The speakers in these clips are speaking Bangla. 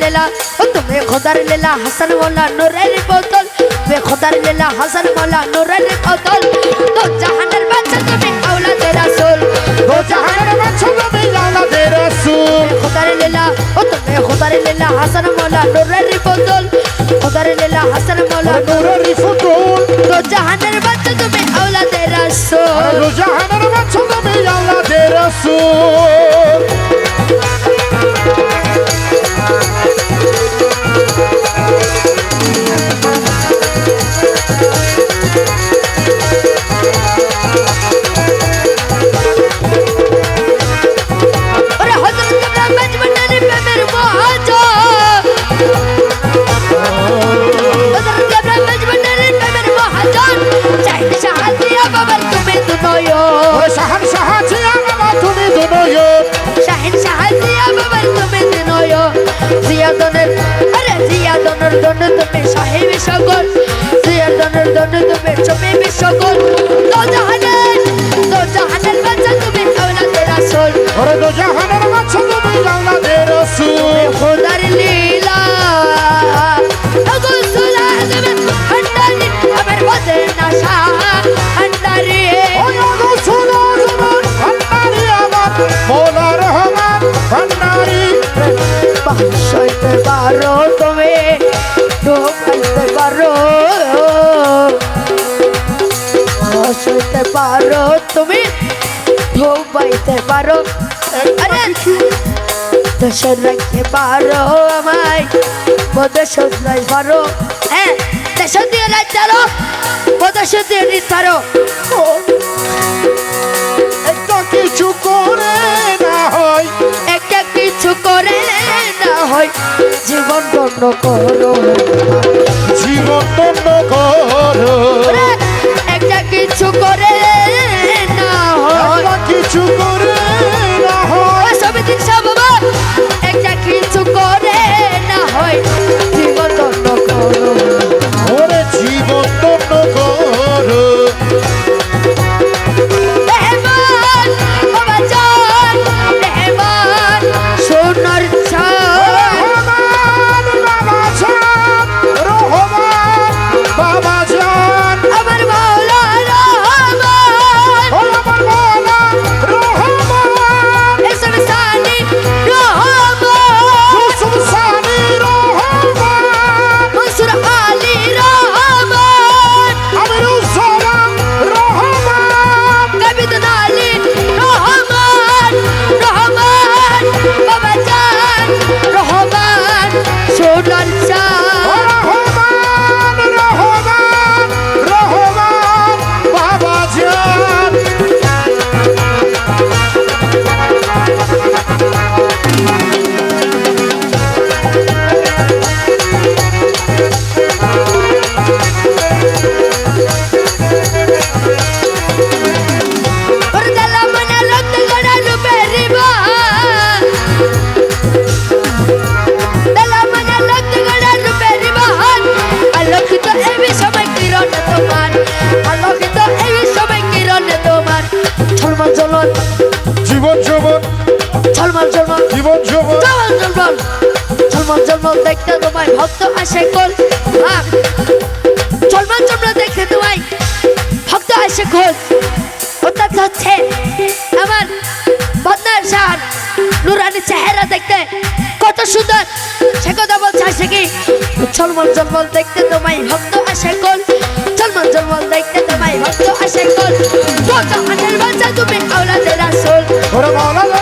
লীলা ও তুমি খোদার লীলা হাসান মোলা নূরের বোতল তুমি খোদার লীলা হাসান মোলা নূরের বোতল তো জাহানের বাচ্চা তুমি আওলাদে রাসূল। দো জাহানের বাদশা তুমি আওলাদে রাসূল। খোদার লীলা ও তুমি খোদার লীলা হাসান মোলা নূরের বোতল খোদার লীলা হাসান মোলা নূরের ফুতুল তো জাহানের বাচ্চা তুমি আওলাদে আরে রাসূল। দো জাহানের বাদশা তুমি আওলাদে রাসূল। ওরে জিয়াদনের আরে জিয়াদনের দন তুমি সাহেব সকল জিয়াদনের দন তুমি চমে বিশ্বকল তো জাহানের তো জাহানের বাচ্চা তুমি আওলাদে রাসূল ওরে দো জাহানের বাদশা তুমি আওলাদে রাসূল খোদার লীলা। আগসুল আজম হন্ডারি আমার বদে নাশা হন্ডারি ওই রাসূল আজমান ভান্ডারি আমার মৌলা রহমান ভান্ডারি বাসইতে পারো তুমি ঢোকাইতে পারো। বাসইতে পারো তুমি ঢোকাইতে পারো। আরে! দেশের রাখতে পারো আমায় মধ্যে সজ্জাই পারো। হ্যাঁ দেশ দিয়ে রাজ্যারো মধ্যে দিয়ে নিতারো একটা জীবন বন্ধ করো জীবন ধন্য ঝলমল ঝলমল দেখতে তোমায় ভক্ত আসে কল। আহ, ঝলমল ঝলমল দেখতে তোমায় ভক্ত আসে অর্থাৎ হচ্ছে আমার বদনার শাহ নুরানি চেহারা দেখতে কত সুন্দর। সে কথা বলছে আসে কি? ঝলমল ঝলমল দেখতে তোমায় ভক্ত আসে কল। ঝলমল ঝলমল দেখতে তোমায় ভক্ত আসে কল। তুমি আওলাদের রাসূল ওরে মাওলা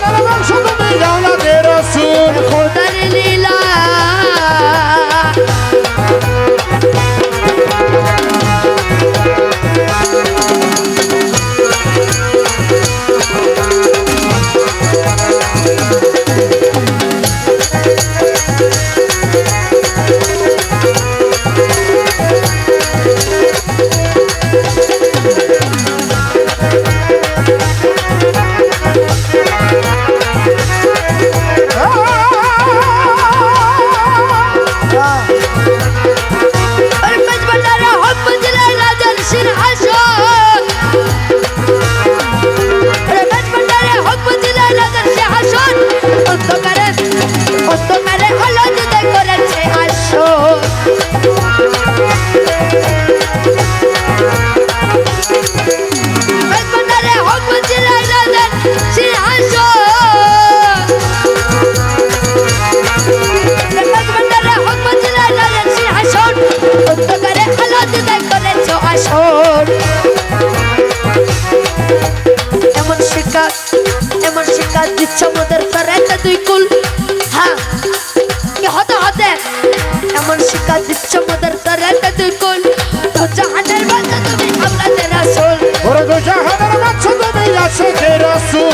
Ah! নদীর তার একটা দুই কুল। হ্যাঁ হতে হতে? এমন শিকার দিচ্ছ তার একটা দুই কুল। জাহানের বাচ্চা তুমি আমাদের আসল ওরে জাহানের বাচ্চা তুমি আসো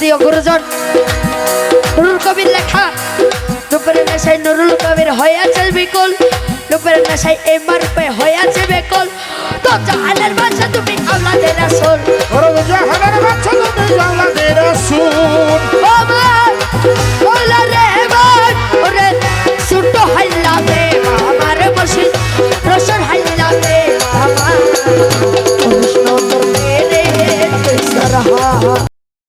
সত্যিও গুরুজন নুরুল কবির লেখা দুপুরের নেশায় নুরুল কবির হয়ে আছে বিকল। দুপুরের নেশায় এমার পে হয়ে আছে বেকুল। তো জাহানের তুমি আওলাদের আসল ওরে জাহানের বাচ্চা তুমি রসুল।